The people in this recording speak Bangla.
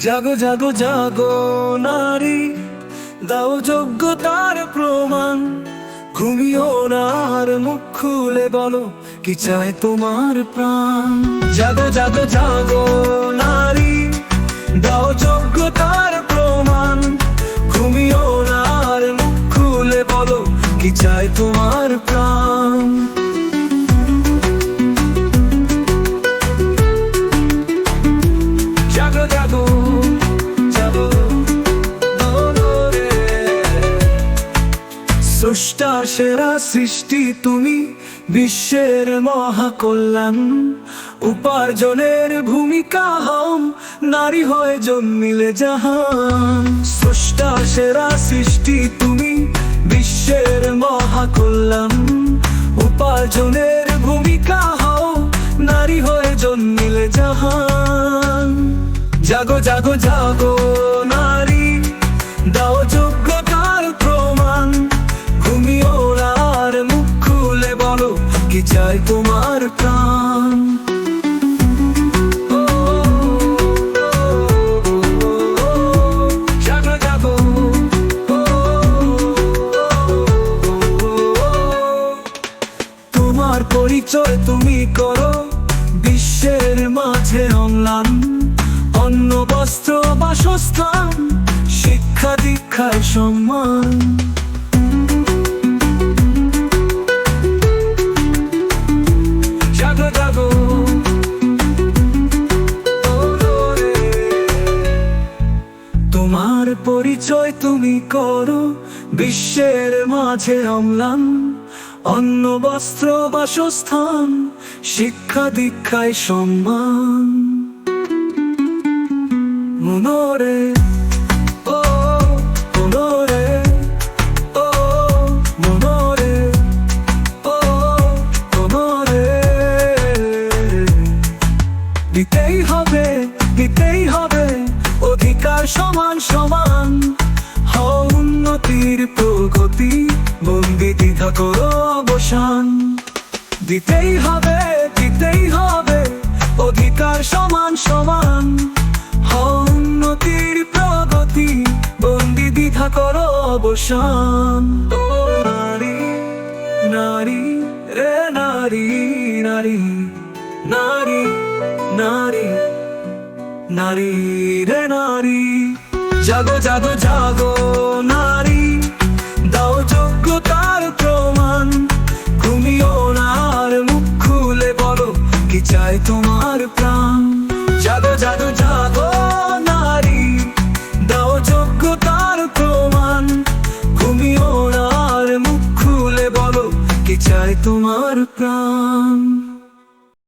জাগো জাগো জাগো, নারী। দাও যোগ্যতার প্রমাণ। ঘুমিও না আর মুখ খুলে বলো, কি চায় তোমার প্রাণ? জাগো জাগো জাগো, নারী। দাও যোগ্যতার প্রমাণ। ঘুমিও না আর মুখ খুলে বলো, কি চায় তোমার প্রাণ? স্রষ্টার সেরা সৃষ্টি তুমি, বিশ্বের মহাকল্যাণ। উপার্জনের ভূমিকা হম, নারী হয়ে জন্মিলে জাহান। স্রষ্টার সেরা সৃষ্টি তুমি, বিশ্বের মহাকল্যাণ। উপার্জনের ভূমিকা হও নারী হয়ে জন্মিলে জাহান। জাগো জাগো জাগো। তোমার প্রাণ তোমার পরিচয় তুমি করো, বিশ্বের মাঝে অম্লান অন্ন বস্ত্র, বাসস্থান, শিক্ষা দীক্ষায় সম্মান। পরিচয় তুমি করো, বিশ্বের মাঝে অম্লান, অন্ন, বস্ত্র, বাসস্থান, শিক্ষা, দীক্ষায় সম্মান। মনোরে দিতেই হবে দিতেই হবে, অধিকার সমান সমান। প্রগতি বন্দি দ্বিধা করো অবসান। দিতেই হবে দিতেই হবে, অধিকার সমান সমান। উন্নতির প্রগতি, বন্দি দ্বিধা করো অবসান। নারী নারী রে নারী নারী নারী নারী নারী রে নারী। জাগো জাগো জাগো। চাই তোমার প্রাণ।